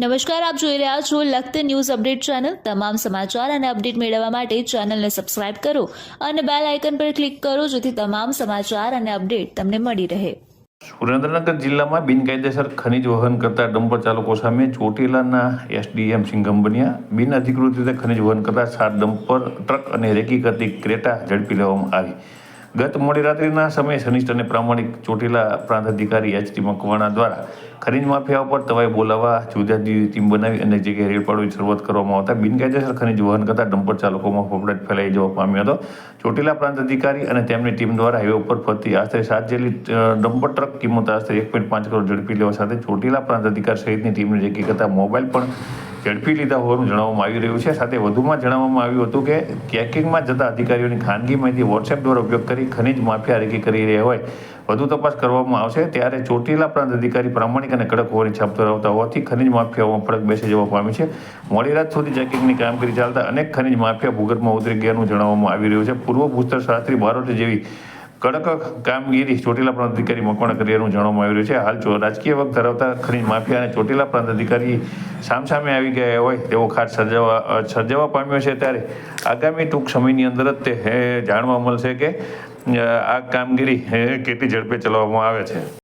નમસ્કાર, આપ જોઈ રહ્યા છો લખત ન્યૂઝ અપડેટ ચેનલ. તમામ સમાચાર અને અપડેટ મેળવવા માટે ચેનલને સબસ્ક્રાઇબ કરો અને બેલ આઇકન પર ક્લિક કરો જેથી તમામ સમાચાર અને અપડેટ તમને મળી રહે. સુરેન્દ્રનગર જિલ્લામાં બિનકાયદેસર ખનિજ વહન કરતા ડમ્પર ચાલકો સામે ચોટીલાના એસડીએમ સિંઘમ બન્યા. બિન અધિકૃત રીતે ખનિજ વહન કરતા સાત ડમ્પર ટ્રક અને રેકી કરતી ક્રેટા ઝડપી લેવામાં આવી. ગત મોડી રાત્રિના સમયે સનિષ્ઠ અને પ્રામાણિક ચોટીલા પ્રાંત અધિકારી એચ ટી મકવાણા દ્વારા ખનિજ માફિયા ઉપર તવાઈ બોલાવવા જુદા જુદી ટીમ બનાવી અનેક જગ્યાએ રેડ પાડવાની શરૂઆત કરવામાં આવતા બિનકાયદેસર ખનિજ વહન કરતા ડમ્પર ચાલકોમાં ફફડાટ ફેલાઈ જવા પામ્યો હતો. ચોટીલા પ્રાંત અધિકારી અને તેમની ટીમ દ્વારા હાઈવે ઉપર ફરતી આશરે સાત જેટલી ડમ્પર ટ્રક કિંમત આશરે એક પોઈન્ટ પાંચ કરોડ ઝડપી લેવા સાથે ચોટીલા પ્રાંત અધિકારી સહિતની ટીમને રેકી કરતા મોબાઈલ પણ ઝડપી લીધા હોવાનું જણાવવામાં આવી રહ્યું છે. સાથે વધુમાં જણાવવામાં આવ્યું હતું કે કેકિંગમાં જતા અધિકારીઓની ખાનગી માહિતી વોટ્સએપ દ્વારા ઉપયોગ કરી ખનિજ માફિયા રેકી કરી રહ્યા હોય. વધુ તપાસ કરવામાં આવશે ત્યારે ચોટીલા પ્રાંત અધિકારી પ્રામાણિક અને કડક હોવાની છાપ ધરાવતા હોવાથી ખનિજ માફિયાઓમાં ફરક બેસી જવા પામી છે. મોડી રાત સુધી ચેકિંગની કામગીરી ચાલતા અનેક ખનિજ માફિયા ભૂગર્ભમાં ઉતરી ગયાનું જણાવવામાં આવી રહ્યું છે. પૂર્વ ભૂસ્તર શાસ્ત્રી બારોટ જેવી કડક કામગીરી ચોટીલા પ્રાંત અધિકારી મકવાણા એનું જાણવામાં આવી રહ્યું છે. હાલ રાજકીય વખત ધરાવતા ખનીજ માફિયા અને ચોટીલા પ્રાંત અધિકારી સામસામે આવી ગયા હોય તેવો ખાસ સર્જાવા સર્જાવા પામ્યો છે ત્યારે આગામી ટૂંક સમયની અંદર જ તે જાણવા મળશે કે આ કામગીરી કેટલી ઝડપે ચલાવવામાં આવે છે.